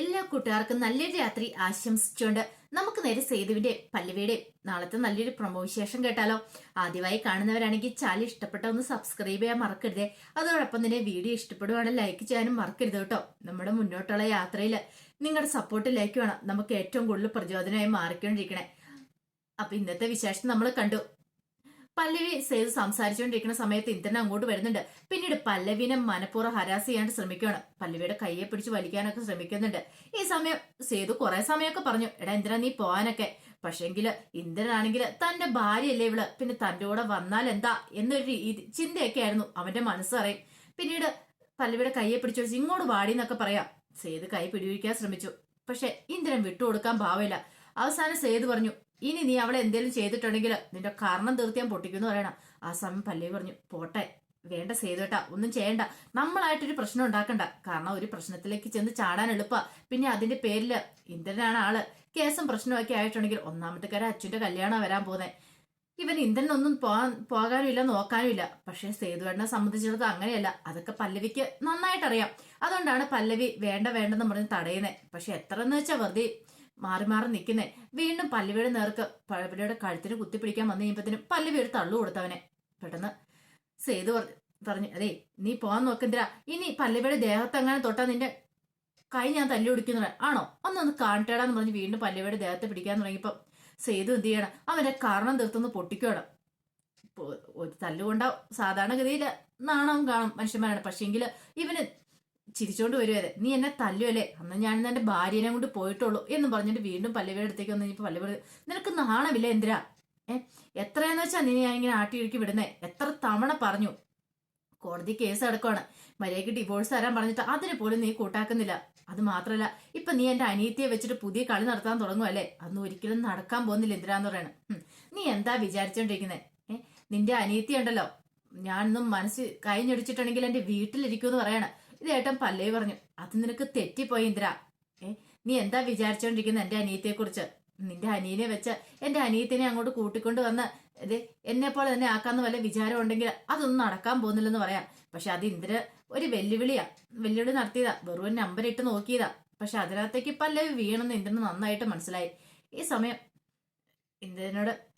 എല്ലാ കൂട്ടുകാർക്കും നല്ലൊരു രാത്രി ആശംസിച്ചുകൊണ്ട് നമുക്ക് നേരെ സേതുവിന്റെ പല്ലവിയുടെ നാളത്തെ നല്ലൊരു പ്രൊമോ വിശേഷം കേട്ടാലോ? ആദ്യമായി കാണുന്നവരാണെങ്കിൽ ചാനൽ ഇഷ്ടപ്പെട്ട ഒന്ന് സബ്സ്ക്രൈബ് ചെയ്യാൻ മറക്കരുത്. അതോടൊപ്പം തന്നെ വീഡിയോ ഇഷ്ടപ്പെടുവാണെങ്കിൽ ലൈക്ക് ചെയ്യാനും മറക്കരുത് കേട്ടോ. നമ്മുടെ മുന്നോട്ടുള്ള യാത്രയിൽ നിങ്ങളുടെ സപ്പോർട്ട് ലൈക്ക് വേണം. നമുക്ക് ഏറ്റവും കൂടുതൽ പ്രചോദനമായി മാറിക്കൊണ്ടിരിക്കണേ. അപ്പൊ ഇന്നത്തെ വിശേഷം നമ്മൾ കണ്ടു. പല്ലവി സേതു സംസാരിച്ചുകൊണ്ടിരിക്കുന്ന സമയത്ത് ഇന്ദ്രൻ അങ്ങോട്ട് വരുന്നുണ്ട്. പിന്നീട് പല്ലവിനെ മനഃപൂർവം ഹരാസ് ചെയ്യാണ്ട് ശ്രമിക്കുകയാണ്. പല്ലവിയുടെ കയ്യെ പിടിച്ച് വലിക്കാനൊക്കെ ശ്രമിക്കുന്നുണ്ട്. ഈ സമയം സേതു കുറെ സമയമൊക്കെ പറഞ്ഞു എടാ ഇന്ദ്രൻ നീ പോവാനൊക്കെ പക്ഷെങ്കിൽ ഇന്ദ്രനാണെങ്കിൽ തന്റെ ഭാര്യയല്ലേ ഇവൾ. പിന്നെ തന്റെ കൂടെ വന്നാൽ എന്താ? എന്നൊരു രീതി ചിന്തയൊക്കെ ആയിരുന്നു അവന്റെ മനസ്സറിയും പിന്നീട് പല്ലവിയുടെ കയ്യെ പിടിച്ചു വെച്ച് ഇങ്ങോട്ട് വാടി എന്നൊക്കെ പറയാം. സേതു കൈ പിടിവിക്കാൻ ശ്രമിച്ചു. പക്ഷെ ഇന്ദ്രൻ വിട്ടുകൊടുക്കാൻ ഭാവമില്ല അവസാനം സേതു പറഞ്ഞു ഇനി നീ അവളെ എന്തെങ്കിലും ചെയ്തിട്ടുണ്ടെങ്കിൽ നിന്റെ കാരണം തീർത്ത് ഞാൻ പൊട്ടിക്കുന്നു പറയണം. ആ സമയം പല്ലവി പറഞ്ഞു പോട്ടെ വേണ്ട സേതുവേട്ടാ ഒന്നും ചെയ്യണ്ട. നമ്മളായിട്ടൊരു പ്രശ്നം ഉണ്ടാക്കണ്ട. കാരണം ഒരു പ്രശ്നത്തിലേക്ക് ചെന്ന് ചാടാൻ എളുപ്പ. പിന്നെ അതിന്റെ പേരിൽ ഇന്ദ്രനാണ് ആൾ. കേസും പ്രശ്നമൊക്കെ ആയിട്ടുണ്ടെങ്കിൽ ഒന്നാമത്തെ കാര്യം അച്ഛന്റെ കല്യാണം വരാൻ പോകുന്നത് ഇവൻ ഇന്ദ്രനൊന്നും പോകാൻ പോകാനും ഇല്ല നോക്കാനും ഇല്ല പക്ഷെ സേതുവേട്ടനെ സംബന്ധിച്ചിടത്ത് അങ്ങനെയല്ല. അതൊക്കെ പല്ലവിക്ക് നന്നായിട്ടറിയാം. അതുകൊണ്ടാണ് പല്ലവി വേണ്ട വേണ്ടെന്ന് പറഞ്ഞ് തടയുന്നത് പക്ഷെ എത്ര എന്ന് വെച്ചാൽ വെറുതെ മാറി മാറി നിൽക്കുന്നേ. വീണ്ടും പല്ലവിയുടെ നേർക്ക് പല്ലവിയുടെ കഴുത്തിന് കുത്തിപ്പിടിക്കാൻ വന്നു കഴിയുമ്പത്തിനും പല്ലവി തള്ളു കൊടുത്തവനെ. പെട്ടെന്ന് സേതു പറഞ്ഞു അതെ നീ പോവാൻ നോക്കെന്തിരാ ഇനി പല്ലവിയുടെ ദേഹത്ത് അങ്ങനെ തൊട്ടാ നിന്റെ കൈ ഞാൻ തല്ലി പിടിക്കുന്ന ആണോ? ഒന്നൊന്ന് കാണിട്ടേടാന്ന് പറഞ്ഞ് വീണ്ടും പല്ലവിയുടെ ദേഹത്ത് പിടിക്കാൻ തുടങ്ങിയപ്പം സേതു എന്ത് ചെയ്യണം? അവന്റെ കാരണം തീർത്തൊന്ന് പൊട്ടിക്കണം. ഒരു തല്ലുകൊണ്ട സാധാരണഗതിയിൽ നാണവും കാണും മനുഷ്യന്മാരാണ്. പക്ഷേങ്കിൽ ഇവന് ചിരിച്ചോണ്ട് വരുവരെ നീ എന്നെ തല്ലുവല്ലേ? അന്ന് ഞാൻ എന്റെ ഭാര്യനെ കൊണ്ട് പോയിട്ടുള്ളൂ എന്ന് പറഞ്ഞിട്ട് വീണ്ടും പല്ലവിയുടെ അടുത്തേക്ക് വന്ന് ഇപ്പൊ പല്ലവി നിനക്ക് നാണമില്ല എന്തിരാ ഏ? എത്രയെന്ന് വെച്ചാ നീ ഞാൻ ഇങ്ങനെ ആട്ടി ഇഴുക്കി വിടുന്നേ? എത്ര തവണ പറഞ്ഞു? കോടതി കേസ് അടക്കമാണ്. മര്യാദയ്ക്ക് ഡിവോഴ്സ് തരാൻ പറഞ്ഞിട്ട് അതിന് പോലും നീ കൂട്ടാക്കുന്നില്ല. അത് മാത്രമല്ല ഇപ്പൊ നീ എന്റെ അനിയത്തിയെ വെച്ചിട്ട് പുതിയ കളി നടത്താൻ തുടങ്ങുമല്ലേ അന്ന് ഒരിക്കലും നടക്കാൻ പോകുന്നില്ല എന്തിനാന്ന് പറയണം. നീ എന്താ വിചാരിച്ചോണ്ടിരിക്കുന്നത് ഏ? നിന്റെ അനിയത്തി ഉണ്ടല്ലോ ഞാനൊന്നും മനസ്സ് കഴിഞ്ഞൊടിച്ചിട്ടുണ്ടെങ്കിൽ എന്റെ വീട്ടിലിരിക്കുമെന്ന് പറയണ. ഇത് ഏട്ടൻ പല്ലേ പറഞ്ഞു. അത് നിനക്ക് തെറ്റിപ്പോയി ഇന്ദ്ര. ഏ നീ എന്താ വിചാരിച്ചോണ്ടിരിക്കുന്ന എന്റെ അനിയത്തെ കുറിച്ച് നിന്റെ അനിയനെ വെച്ച് എന്റെ അനിയത്തിനെ അങ്ങോട്ട് കൂട്ടിക്കൊണ്ട് വന്ന് ഇത് എന്നെ പോലെ തന്നെ ആക്കാന്ന് വല്ല വിചാരം ഉണ്ടെങ്കിൽ അതൊന്നും നടക്കാൻ പോകുന്നില്ലെന്ന് പറയാം. പക്ഷെ അത് ഇന്ദ്ര ഒരു വെല്ലുവിളിയാ. വെല്ലുവിളി നടത്തിയതാ. വെറും നമ്പർ ഇട്ട് നോക്കിയതാ. പക്ഷെ അതിനകത്തേക്ക് പല്ലവി വീണെന്ന് ഇന്ദ്രന് നന്നായിട്ട് മനസ്സിലായി. ഈ സമയം ഇന്ദിരനോട്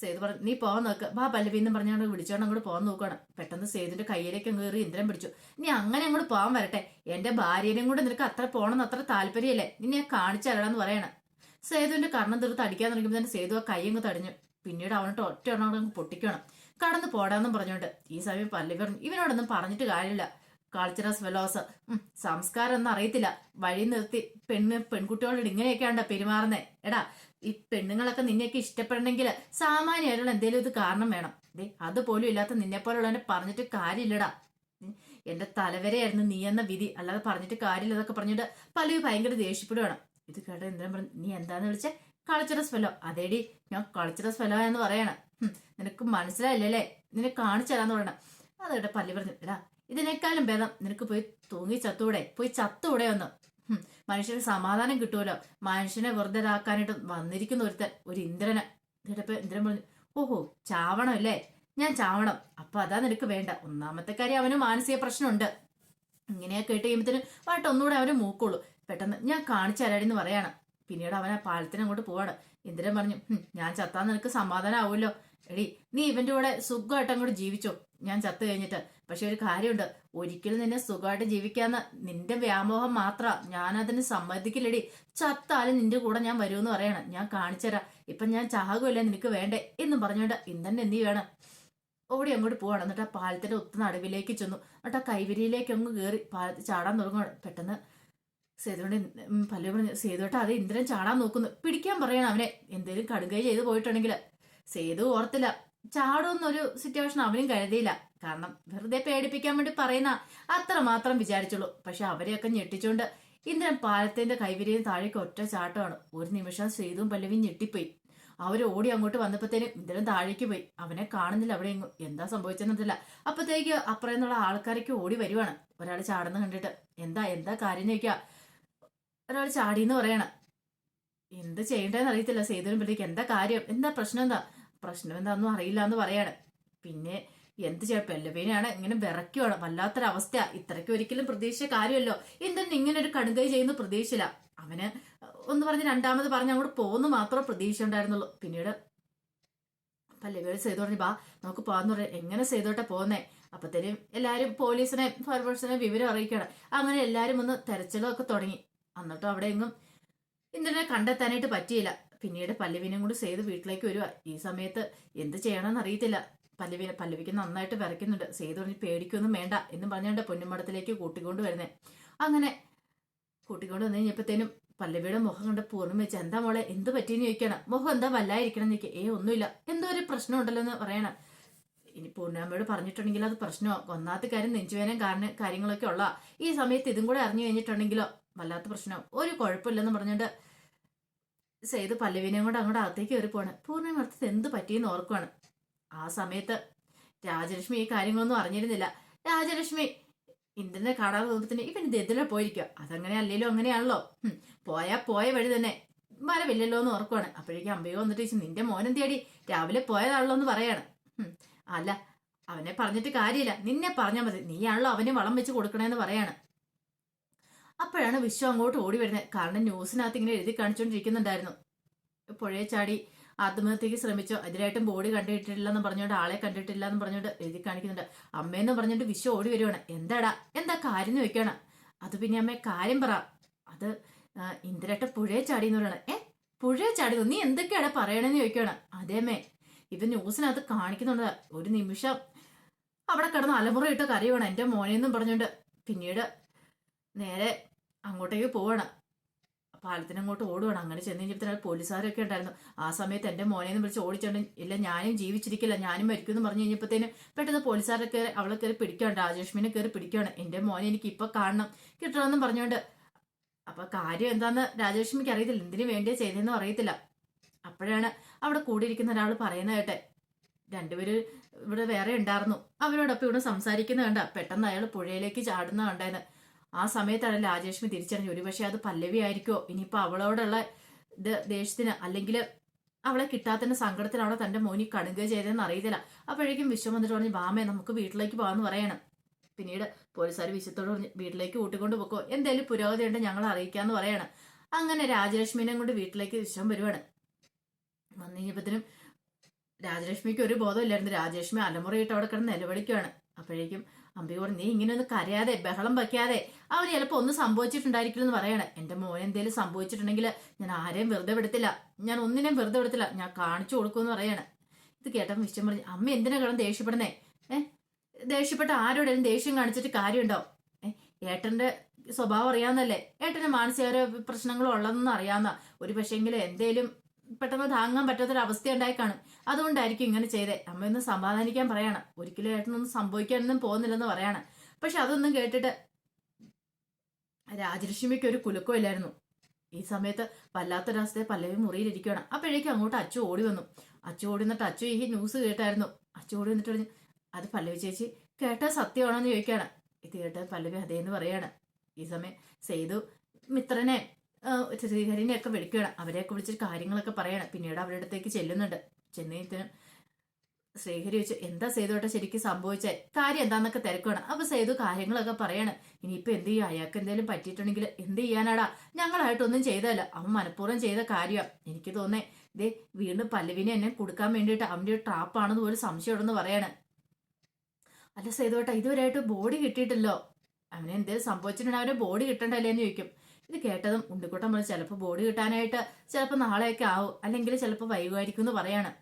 സേതു പറഞ്ഞു നീ പോകാൻ നോക്ക. ബാ പല്ലവി എന്നും പറഞ്ഞാണ് വിളിച്ചോണ്ട് അങ്ങോട്ട് പോകാൻ നോക്കണം പെട്ടെന്ന് സേതുവിന്റെ കയ്യിലേക്ക് കയറി ഇന്ദ്രൻ പിടിച്ചു. നീ അങ്ങനെ അങ്ങോട്ട് പോകാൻ വരട്ടെ. എന്റെ ഭാര്യനെയും കൂടെ നിനക്ക് അത്ര പോകണമെന്ന് അത്ര താല്പര്യമല്ലേ? നിന്നെ കാണിച്ചു തരണമെന്ന് പറയണം. സേതുവിന്റെ കണ്ണം തീർത്ത് അടിക്കാൻ തുടങ്ങിയപ്പോൾ തന്നെ സേതു ആ കൈ അങ്ങ് തടഞ്ഞു. പിന്നീട് അവനോട്ട് ഒറ്റ ഒരെണ്ണം പൊട്ടിക്കണം കടന്ന് പോടാന്നും പറഞ്ഞോണ്ട്. ഈ സമയം പല്ലവി പറഞ്ഞു ഇവനോടൊന്നും പറഞ്ഞിട്ട് കാര്യമില്ല. കൾച്ചറസ് ഫെലോസ് സംസ്കാരം ഒന്നും അറിയത്തില്ല. വഴി നിർത്തി പെണ്ണ് പെൺകുട്ടികളോട് ഇങ്ങനെയൊക്കെയാണ് പെരുമാറുന്നേ? എടാ ഈ പെണ്ണുങ്ങളൊക്കെ നിന്നെയൊക്കെ ഇഷ്ടപ്പെടണമെങ്കിൽ സാമാന്യമായിട്ടുള്ള എന്തെങ്കിലും ഇത് കാരണം വേണം. ദേ അതുപോലും ഇല്ലാത്ത നിന്നെ പോലുള്ളവനെ പറഞ്ഞിട്ട് കാര്യമില്ലടാ. എന്റെ തലവരെയായിരുന്നു നീ എന്ന വിധി. അല്ലാതെ പറഞ്ഞിട്ട് കാര്യമില്ല എന്നൊക്കെ പറഞ്ഞിട്ട് പലരും ഭയങ്കര ദേഷ്യപ്പെടുവാണ്. ഇത് കേട്ട എന്തിനാ പറഞ്ഞു നീ എന്താന്ന് വിളിച്ചേ? കൾച്ചറസ് ഫെലോ അതേടി ഞാൻ കൾച്ചറസ് ഫെലോ എന്ന് പറയണം. നിനക്ക് മനസ്സിലായില്ലല്ലേ? നിന്നെ കാണിച്ചു തരാന്ന് പറയണം അതേട്ടെ പല്ലി പറഞ്ഞു എടാ ഇതിനേക്കാളും ഭേദം നിനക്ക് പോയി തൂങ്ങി ചത്തൂടെ പോയി ചത്തൂടെ ഒന്ന്. മനുഷ്യന് സമാധാനം കിട്ടുമല്ലോ മനുഷ്യനെ വെറുതെ ഇതാക്കാനായിട്ട് വന്നിരിക്കുന്ന ഒരുത്തൻ ഒരു ഇന്ദ്രന്. എന്നിട്ടിപ്പോ ഇന്ദ്രൻ പറഞ്ഞു ഓഹോ ചാവണം അല്ലേ? ഞാൻ ചാവണം. അപ്പൊ അതാ നിനക്ക് വേണ്ട. ഒന്നാമത്തെ കാര്യം അവന് മാനസിക പ്രശ്നമുണ്ട്. ഇങ്ങനെ കേട്ട് കഴിയുമ്പത്തിന് വാട്ട് ഒന്നുകൂടെ അവന് മൂക്കുള്ളൂ. പെട്ടെന്ന് ഞാൻ കാണിച്ചു തരാടിന്ന് പറയാണ്. പിന്നീട് അവൻ ആ പാലത്തിന് അങ്ങോട്ട് പോവാണ്. ഇന്ദ്രൻ പറഞ്ഞു ഞാൻ ചത്താൻ നിനക്ക് സമാധാനം ആവുമല്ലോ. എടി നീ ഇവന്റെ കൂടെ സുഖമായിട്ട് അങ്ങോട്ട് ജീവിച്ചോ? ഞാൻ ചത്തു കഴിഞ്ഞിട്ട്. പക്ഷെ ഒരു കാര്യമുണ്ട്. ഒരിക്കലും നിന്നെ സുഖമായിട്ട് ജീവിക്കാന്ന് നിന്റെ വ്യാമോഹം മാത്ര. ഞാനതിന് സമ്മതിക്കില്ലടി. ചത്താലും നിന്റെ കൂടെ ഞാൻ വരുമെന്ന് പറയണം. ഞാൻ കാണിച്ചുതരാം. ഇപ്പൊ ഞാൻ ചാകുമല്ലേ നിനക്ക് വേണ്ടേ എന്ന് പറഞ്ഞോണ്ട് ഇന്ദ്രൻ എന്ത് ചെയ്യണം ഓടി അങ്ങോട്ട് പോവാണ്. എന്നിട്ട് ആ പാലത്തിന്റെ ഒത്ത നടുവിലേക്ക് ചെന്നു. എന്നിട്ട് ആ കൈവരിയിലേക്ക് അങ്ങ് കയറി പാലത്ത് ചാടാൻ തുടങ്ങുകയാണ് പെട്ടെന്ന് സേതുവിന്റെ പല്ലു പറഞ്ഞു സേതുവേട്ട അത് ഇന്ദ്രൻ ചാടാൻ നോക്കുന്നു. പിടിക്കാൻ പറയണം അവനെ. എന്തേലും കടുകൈ ചെയ്ത് പോയിട്ടുണ്ടെങ്കിൽ സേതു ഓർത്തില്ല. ചാടുമെന്നൊരു സിറ്റുവേഷൻ അവനും കരുതിയില്ല. കാരണം വെറുതെ പേടിപ്പിക്കാൻ വേണ്ടി പറയുന്ന അത്ര മാത്രം വിചാരിച്ചുള്ളൂ. പക്ഷെ അവരെയൊക്കെ ഞെട്ടിച്ചുകൊണ്ട് ഇന്ദ്രൻ പാലത്തിന്റെ കൈവരിയും താഴേക്ക് ഒറ്റ ചാട്ടമാണ്. ഒരു നിമിഷം ശ്രീതും പല്ലവിയും ഞെട്ടിപ്പോയി. അവർ ഓടി അങ്ങോട്ട് വന്നപ്പോഴത്തേനും ഇന്ദ്രൻ താഴേക്ക് പോയി. അവനെ കാണുന്നില്ല അവിടെ എങ്ങും. എന്താ സംഭവിച്ചെന്നതില്ല അപ്പത്തേക്ക് അപ്പുറം നിന്നുള്ള ആൾക്കാരൊക്കെ ഓടി വരുവാണ്. ഒരാൾ ചാടുന്ന കണ്ടിട്ട്. എന്താ എന്താ കാര്യം ചോദിക്കുക ഒരാൾ എന്ന് പറയണം. എന്ത് ചെയ്യണ്ടെന്ന് അറിയത്തില്ല. സേതുവിനും പിള്ളേക്ക് എന്താ കാര്യം? എന്താ പ്രശ്നം എന്താ? പ്രശ്നം എന്താന്നും അറിയില്ല എന്ന് പറയാണ്. പിന്നെ എന്ത് ചെയ്യാം പെല്ലവീനാണ് ഇങ്ങനെ വിറയ്ക്കുവാണ്. വല്ലാത്തൊരവസ്ഥ ഇത്രയ്ക്ക് ഒരിക്കലും പ്രതീക്ഷിച്ച കാര്യമല്ലോ. ഇന്ദ്രൻ ഇങ്ങനെ ഒരു കടുകൈ ചെയ്യുന്ന പ്രതീക്ഷയില്ല അവന് ഒന്ന് പറഞ്ഞ് രണ്ടാമത് പറഞ്ഞ് അങ്ങോട്ട് പോകുന്നു മാത്രം പ്രതീക്ഷ ഉണ്ടായിരുന്നുള്ളൂ പിന്നീട് പല്ലവിയോട് സേതു പറഞ്ഞു ബാ നമുക്ക് പോകാന്ന് പറയാം എങ്ങനെ സേതോട്ടെ പോകുന്നേ അപ്പത്തേനും എല്ലാരും പോലീസിനെ ഫയർഫോഴ്സിനെ വിവരം അറിയിക്കണം അങ്ങനെ എല്ലാരും ഒന്ന് തെരച്ചിലും ഒക്കെ തുടങ്ങി. എന്നിട്ടും അവിടെ എങ്ങും ഇന്ദ്രനെ കണ്ടെത്താനായിട്ട് പറ്റിയില്ല. പിന്നീട് പല്ലവിനെയും കൂടി സേതു വീട്ടിലേക്ക് വരിക ഈ സമയത്ത് എന്ത് ചെയ്യണമെന്ന് അറിയത്തില്ല. പല്ലവിനെ പല്ലവിക്ക് നന്നായിട്ട് വിറയ്ക്കുന്നുണ്ട് സേതു പറഞ്ഞ് പേടിക്കൊന്നും വേണ്ട എന്ന് പറഞ്ഞുകൊണ്ട് പൊന്നുമടത്തിലേക്ക് കൂട്ടിക്കൊണ്ട് വരുന്നേ. അങ്ങനെ കൂട്ടിക്കൊണ്ട് വന്നു കഴിഞ്ഞപ്പോഴത്തേനും പല്ലവിയുടെ മുഖം കണ്ട് പൂർണം വെച്ച് എന്താ മോളെ എന്ത് പറ്റിയെന്ന് ചോദിക്കണം. മുഖം എന്താ വല്ലായിരിക്കണം എന്ന് ചോദിക്കുക ഏ ഒന്നുമില്ല. എന്തോ ഒരു പ്രശ്നം ഉണ്ടല്ലോ എന്ന് പറയണം. ഇനി പൂർണാമയോട് പറഞ്ഞിട്ടുണ്ടെങ്കിൽ അത് പ്രശ്നമോ? ഒന്നാമത്തെ കാര്യം നെഞ്ചുവേനം കാരണം കാര്യങ്ങളൊക്കെ ഉള്ള ഈ സമയത്ത് ഇതും കൂടെ അറിഞ്ഞു കഴിഞ്ഞിട്ടുണ്ടെങ്കിലോ? വല്ലാത്ത പ്രശ്നം ഒരു കുഴപ്പമില്ലെന്ന് പറഞ്ഞുകൊണ്ട് സെയ്ത് പല്ലവിനെയും കൂടെ അങ്ങോട്ട് അകത്തേക്ക് കയറി പോണ് പൂർണയും അർത്ഥത്തിൽ എന്ത് പറ്റിയെന്ന് ഓർക്കുവാണ്. ആ സമയത്ത് രാജലക്ഷ്മി ഈ കാര്യങ്ങളൊന്നും അറിഞ്ഞിരുന്നില്ല. രാജലക്ഷ്മി ഇന്ദ്രനെ കാണാതെ തോന്നത്തിന് ഇവൻ എതിരെ പോയിരിക്കുക അതങ്ങനെ അല്ലല്ലോ അങ്ങനെയാണല്ലോ. പോയാ പോയ വഴി തന്നെ. വരവില്ലല്ലോ എന്ന് ഓർക്കുവാണ്. അപ്പോഴേക്കും അമ്പയോ വന്നിട്ട് നിന്റെ മോനം തേടി രാവിലെ പോയതാണല്ലോ എന്ന് പറയാണ്. അല്ല അവനെ പറഞ്ഞിട്ട് കാര്യമില്ല. നിന്നെ പറഞ്ഞാൽ മതി. നീയാണല്ലോ അവന് വളം വെച്ച് കൊടുക്കണേന്ന് പറയാണ്. അപ്പോഴാണ് വിശ്വം അങ്ങോട്ട് ഓടി വരുന്നത്. കാരണം ന്യൂസിനകത്ത് ഇങ്ങനെ എഴുതി കാണിച്ചുകൊണ്ടിരിക്കുന്നുണ്ടായിരുന്നു പുഴയെ ചാടി ആത്മഹത്യക്ക് ശ്രമിച്ചോ. അതിനായിട്ടും ബോഡി കണ്ടിട്ടില്ല എന്ന് പറഞ്ഞുകൊണ്ട് ആളെ കണ്ടിട്ടില്ല എന്ന് പറഞ്ഞുകൊണ്ട് എഴുതി കാണിക്കുന്നുണ്ട്. അമ്മയെന്ന് പറഞ്ഞിട്ട് വിശ്വ ഓടി വരുവാണ്. എന്താടാ? എന്താ കാര്യം എന്ന് വെക്കാണ് അത് പിന്നെ അമ്മ കാര്യം പറ. അത് ഇന്ദിരട്ട പുഴയെ ചാടി എന്ന് പറയണം. ഏ? പുഴയെ ചാടി നീ എന്തൊക്കെയാടാ പറയണെന്ന് ചോദിക്കുകയാണ് അതേമേ ഇത് ന്യൂസിനകത്ത് കാണിക്കുന്നുണ്ട്. ഒരു നിമിഷം അവിടെ കിടന്ന് അലമുറയിട്ട് കരയുവാണ്. എന്റെ മോനെന്നും പറഞ്ഞുകൊണ്ട് പിന്നീട് നേരെ അങ്ങോട്ടേക്ക് പോവാണ്. പാലത്തിന് അങ്ങോട്ട് ഓടുവാണ്. അങ്ങനെ ചെന്ന് കഴിഞ്ഞപ്പോൾ പോലീസുകാരൊക്കെ ഉണ്ടായിരുന്നു. ആ സമയത്ത് എന്റെ മോനെന്ന് വിളിച്ച് ഓടിച്ചോണ്ട് ഇല്ല ഞാനും ജീവിച്ചിരിക്കില്ല ഞാനും മരിക്കും എന്ന് പറഞ്ഞു കഴിഞ്ഞപ്പോഴത്തേനും പെട്ടെന്ന് പോലീസുകാരൊക്കെ അവളെ കയറി പിടിക്കുകയാണ് രാജലക്ഷ്മിനെ കയറി പിടിക്കുകയാണ് എന്റെ മോനെ എനിക്ക് ഇപ്പൊ കാണണം കിട്ടണമെന്നും പറഞ്ഞുകൊണ്ട് അപ്പൊ കാര്യം എന്താന്ന് രാജലക്ഷ്മിക്ക് അറിയത്തില്ല. എന്തിനു വേണ്ടിയാ ചെയ്തതെന്നും അറിയത്തില്ല. അപ്പോഴാണ് അവിടെ കൂടിയിരിക്കുന്ന ഒരാൾ പറയുന്ന കേട്ടെ രണ്ടുപേര് ഇവിടെ വേറെ ഉണ്ടായിരുന്നു. അവരോടൊപ്പം ഇവിടെ സംസാരിക്കുന്ന കണ്ട പെട്ടെന്ന് അയാൾ പുഴയിലേക്ക് ചാടുന്ന കണ്ടായിരുന്നു ആ സമയത്താണ് രാജേഷ്മി തിരിച്ചറിഞ്ഞു ഒരുപക്ഷെ അത് പല്ലവി ആയിരിക്കോ ഇനിയിപ്പോ അവളോടുള്ള ഇത് ദേഷ്യത്തിന് അല്ലെങ്കിൽ അവളെ കിട്ടാത്തതിന്റെ സങ്കടത്തിലാണോ തന്റെ മോനി കടുക ചെയ്തതെന്ന് അറിയത്തില്ല. അപ്പോഴേക്കും വിശ്വം വന്നിട്ട് പറഞ്ഞു ബാമേ നമുക്ക് വീട്ടിലേക്ക് പോകാന്ന് പറയണം. പിന്നീട് പോലീസുകാർ വിശ്വത്തോട് പറഞ്ഞ് വീട്ടിലേക്ക് കൂട്ടിക്കൊണ്ട് പോക്കോ. എന്തെങ്കിലും പുരോഗതി ഉണ്ട് ഞങ്ങൾ അറിയിക്കാന്ന് പറയണം. അങ്ങനെ രാജലക്ഷ്മിനെ കൊണ്ട് വീട്ടിലേക്ക് വിശ്വം വരുവാണ്. വന്നു കഴിഞ്ഞപ്പത്തിനും രാജലക്ഷ്മിക്ക് ഒരു ബോധമില്ലായിരുന്നു. രാജലക്ഷ്മി അലമുറയിട്ട് അവിടെ കിടന്ന് നിലവിളിക്കുകയാണ് അപ്പോഴേക്കും അമ്പി പറഞ്ഞു നീ ഇങ്ങനെ കരയാതെ ബഹളം വയ്ക്കാതെ അവന് ചിലപ്പോൾ ഒന്നും സംഭവിച്ചിട്ടുണ്ടായിരിക്കില്ലെന്ന് പറയണേ. എന്റെ മോൻ എന്തേലും സംഭവിച്ചിട്ടുണ്ടെങ്കിൽ ഞാൻ ആരെയും വെറുതെ വിടത്തില്ല. ഞാൻ ഒന്നിനെയും വെറുതെ വിടത്തില്ല. ഞാൻ കാണിച്ചു കൊടുക്കുമെന്ന് പറയണേ. ഇത് കേട്ടപ്പോൾ വിശ്വം പറഞ്ഞു അമ്മ എന്തിനാ കിടന്ന് ദേഷ്യപ്പെടുന്നേ? ഏ? ദേഷ്യപ്പെട്ട ആരോടും ദേഷ്യം കാണിച്ചിട്ട് കാര്യമുണ്ടോ? ഏട്ടന്റെ സ്വഭാവം അറിയാവുന്നല്ലേ ഏട്ടന് മാനസിക പ്രശ്നങ്ങളും ഉള്ളതെന്ന് അറിയാവുന്ന ഒരു പക്ഷേങ്കിൽ എന്തേലും പെട്ടെന്ന് താങ്ങാൻ പറ്റാത്തൊരവസ്ഥ ഉണ്ടായി കാണും അതുകൊണ്ടായിരിക്കും ഇങ്ങനെ ചെയ്തേ. അമ്മയൊന്ന് സമാധാനിക്കാൻ പറയണം. ഒരിക്കലും ഏട്ടനൊന്നും സംഭവിക്കാനൊന്നും പോകുന്നില്ലെന്ന് പറയണം. പക്ഷെ അതൊന്നും കേട്ടിട്ട് രാജലക്ഷ്മിക്ക് ഒരു കുലുക്കമില്ലായിരുന്നു. ഈ സമയത്ത് വല്ലാത്തൊരവസ്ഥയെ പല്ലവി മുറിയിലിരിക്കുകയാണ് അപ്പോഴേക്കും അങ്ങോട്ട് അച്ചു ഓടി വന്നു. അച്ചു ഓടി വന്നിട്ട് അച്ചു ഈ ന്യൂസ് കേട്ടായിരുന്നു. അച്ചു ഓടി വന്നിട്ട് പറഞ്ഞു അത് പല്ലവി ചേച്ചി കേട്ട സത്യമാണോ എന്ന് ചോദിക്കുകയാണ്. ഇത് കേട്ട പല്ലവി അതേന്ന് പറയാണ്. ഈ സമയം സേതു മിത്രനെ ശ്രീഹരിനെ വിളിക്കണം അവരെയൊക്കെ വിളിച്ചിട്ട് കാര്യങ്ങളൊക്കെ പറയണം. പിന്നീട് അവരുടെ അടുത്തേക്ക് ചെല്ലുന്നുണ്ട് ചെന്നേത്തിന് ശ്രീഹരി വെച്ചു എന്താ സേതുവേട്ട ശരിക്കും സംഭവിച്ചാൽ കാര്യം എന്താന്നൊക്കെ തിരക്കണം അപ്പൊ സേതു കാര്യങ്ങളൊക്കെ പറയണം. ഇനിയിപ്പോ എന്ത് ചെയ്യും? അയാൾക്ക് എന്തെങ്കിലും പറ്റിയിട്ടുണ്ടെങ്കിൽ എന്ത് ചെയ്യാനാടാ? ഞങ്ങളായിട്ടൊന്നും ചെയ്തല്ല അവൻ മനഃപൂർവം ചെയ്ത കാര്യം എനിക്ക് തോന്നേ ഇതേ വീണ്ടും പല്ലവിനെ എന്നെ കൊടുക്കാൻ വേണ്ടിയിട്ട് അവന്റെ ഒരു ട്രാപ്പാണെന്ന് പോലും സംശയമുണ്ടെന്ന് പറയാണ്. അല്ല സേതുവേട്ട ഇതുവരെയായിട്ട് ബോഡി കിട്ടിയിട്ടല്ലോ? അവനെ എന്തേലും സംഭവിച്ചിട്ടുണ്ടെങ്കിൽ അവന്റെ ബോഡി കിട്ടണ്ടല്ലേ എന്ന് ചോദിക്കും. ഇത് കേട്ടതും ഉണ്ണിക്കുട്ടൻ പറഞ്ഞു ചിലപ്പോൾ ബോഡി കിട്ടാനായിട്ട് ചിലപ്പോൾ നാളെയൊക്കെ ആവും. അല്ലെങ്കിൽ ചിലപ്പോൾ വൈകുമായിരിക്കും എന്ന് പറയാണ്.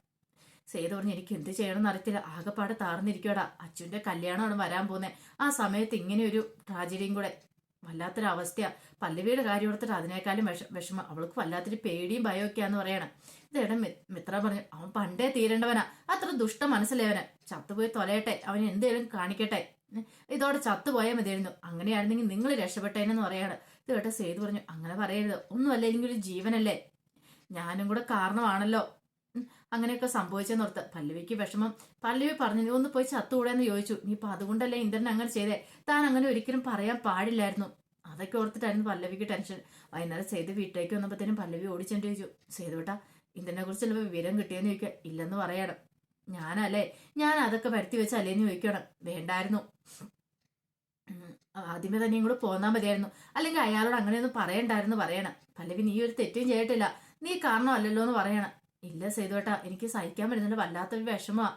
സേതു പറഞ്ഞു എനിക്ക് എന്ത് ചെയ്യണമെന്ന് അറിയത്തില്ല. ആകെപ്പാടെ താർന്നിരിക്കടാ അച്ഛന്റെ കല്യാണമാണ് വരാൻ പോകുന്നത് ആ സമയത്ത് ഇങ്ങനെ ഒരു ട്രാജഡിയും കൂടെ. വല്ലാത്തൊരു അവസ്ഥയാ പല്ലവിയുടെ കാര്യം കൊടുത്തിട്ട് അതിനേക്കാളും വിഷ വിഷമം. അവൾക്ക് വല്ലാത്തൊരു പേടിയും ഭയമൊക്കെയാന്ന് പറയണം. ഇതേടം മിത്ര പറഞ്ഞു അവൻ പണ്ടേ തീരേണ്ടവനാ. അത്ര ദുഷ്ട മനസ്സിലായവന് ചത്തുപോയി തൊലയട്ടെ. അവൻ എന്തേലും കാണിക്കട്ടെ. ഇതോടെ ചത്തുപോയാൽ മതിയായിരുന്നു. അങ്ങനെയായിരുന്നെങ്കിൽ നിങ്ങൾ രക്ഷപ്പെട്ടേനെന്ന് പറയാണ്. ഇത് കേട്ട സേതു പറഞ്ഞു. അങ്ങനെ പറയരുത്. ഒന്നുമല്ല എനിക്കൊരു ജീവനല്ലേ. ഞാനും കൂടെ കാരണമാണല്ലോ. അങ്ങനെയൊക്കെ സംഭവിച്ചെന്നോർത്ത് പല്ലവിക്ക് വിഷമം. പല്ലവി പറഞ്ഞു "നീ ഒന്ന് പോയി ചത്തുകൂടെന്ന് ചോദിച്ചു. നീ ഇപ്പൊ അതുകൊണ്ടല്ലേ ഇന്ദ്രൻ അങ്ങനെ ചെയ്തേ? താൻ അങ്ങനെ ഒരിക്കലും പറയാൻ പാടില്ലായിരുന്നു. അതൊക്കെ ഓർത്തിട്ടായിരുന്നു പല്ലവിക്ക് ടെൻഷൻ. വൈകുന്നേരം സേതു വീട്ടിലേക്ക് വന്നപ്പോഴത്തേനും പല്ലവി ഓടിച്ചെന്ന് ചോദിച്ചു. സേതുവേട്ടാ ഇന്ദ്രനെ ചിലപ്പോൾ വിവരം കിട്ടിയെന്ന് ചോദിക്കുക ഇല്ലെന്ന് പറയണം. ഞാനല്ലേ? ഞാൻ അതൊക്കെ വരുത്തി വെച്ചല്ലേന്ന് ചോദിക്കണം. വേണ്ടായിരുന്നു. ആദ്യമേ തന്നെ ഇങ്ങോട്ട് പോന്നാ മതിയായിരുന്നു. അല്ലെങ്കിൽ അയാളോട് അങ്ങനെയൊന്നും പറയണ്ടായിരുന്നു പറയണം. പല്ലവി നീ ഒരു തെറ്റും ചെയ്തിട്ടില്ല. നീ കാരണമല്ലല്ലോ എന്ന് പറയണം. ഇല്ല സേതുവേട്ടാ എനിക്ക് സഹിക്കാൻ പറ്റുന്നുണ്ട് വല്ലാത്തൊരു വിഷമമാ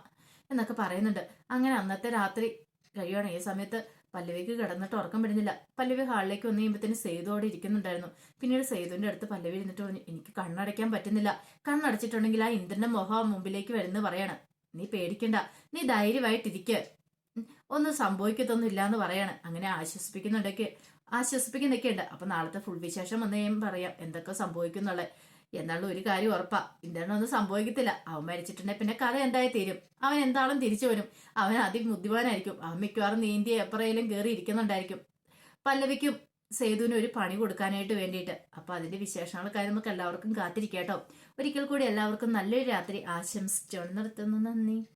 എന്നൊക്കെ പറയുന്നുണ്ട്. അങ്ങനെ അന്നത്തെ രാത്രി കഴിയുവാണ് ഈ സമയത്ത് പല്ലവിക്ക് കിടന്നിട്ട് ഉറക്കം വരുന്നില്ല പല്ലവി ഹാളിലേക്ക് വന്നു കഴിയുമ്പോഴത്തേന് സേതു ഇരിക്കുന്നുണ്ടായിരുന്നു. പിന്നീട് സേതുവിന്റെ അടുത്ത് പല്ലവി ഇരുന്നിട്ട് പറഞ്ഞു എനിക്ക് കണ്ണടയ്ക്കാൻ പറ്റുന്നില്ല. കണ്ണടച്ചിട്ടുണ്ടെങ്കിൽ ആ ഇന്ദ്രന്റെ മുഖം മുമ്പിലേക്ക് വരുന്നു പറയാണ്. നീ പേടിക്കണ്ട. നീ ധൈര്യമായിട്ടിരിക്കുക ഒന്നും സംഭവിക്കത്തൊന്നും ഇല്ല എന്ന് പറയാണ്. അങ്ങനെ ആശ്വസിപ്പിക്കുന്നുണ്ടൊക്കെ ആശ്വസിപ്പിക്കുന്നൊക്കെ ഉണ്ട് അപ്പൊ നാളത്തെ ഫുൾ വിശേഷം വന്ന് ഞാൻ പറയാം എന്തൊക്കെ സംഭവിക്കുന്നുള്ളത് എന്നാലും ഒരു കാര്യം ഉറപ്പാ ഇന്ദ്രനൊന്നും സംഭവിക്കത്തില്ല. അവൻ മരിച്ചിട്ടുണ്ടെങ്കിൽ പിന്നെ കഥ എന്തായി തീരും. അവൻ എന്താളും തിരിച്ചു വരും. അവൻ അതിബുദ്ധിമാനായിരിക്കും അവൻ മിക്കവാറും നീന്തി എപ്പറയിലും കയറി ഇരിക്കുന്നുണ്ടായിരിക്കും. പല്ലവിക്കും സേതുവിന് ഒരു പണി കൊടുക്കാനായിട്ട് വേണ്ടിയിട്ട്. അപ്പൊ അതിന്റെ വിശേഷങ്ങളൊക്കെ നമുക്ക് എല്ലാവർക്കും കാത്തിരിക്കാട്ടോ ഒരിക്കൽ കൂടി എല്ലാവർക്കും നല്ലൊരു രാത്രി. ആശംസിച്ചോണ്ട് നിർത്തുന്നു. നന്ദി.